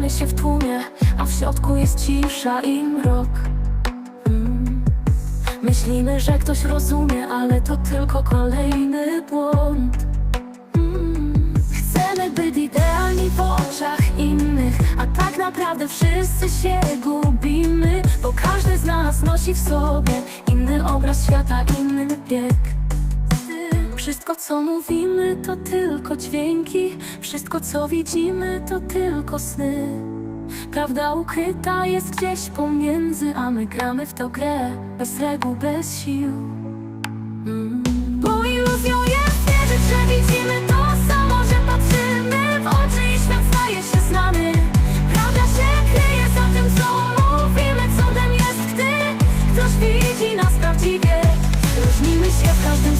Gubimy się w tłumie, a w środku jest cisza i mrok mm. Myślimy, że ktoś rozumie, ale to tylko kolejny błąd mm. Chcemy być idealni w oczach innych A tak naprawdę wszyscy się gubimy Bo każdy z nas nosi w sobie Inny obraz świata, inny bieg wszystko co mówimy to tylko dźwięki. Wszystko co widzimy to tylko sny. Prawda ukryta jest gdzieś pomiędzy A my gramy w to grę. Bez reguł, bez sił. Mm. Bo iluzją jest wierzyć, że widzimy to samo Że patrzymy w oczy i świat staje się znany. Prawda się kryje za tym co mówimy Cudem jest gdy ktoś widzi nas prawdziwie. Różnimy się w każdym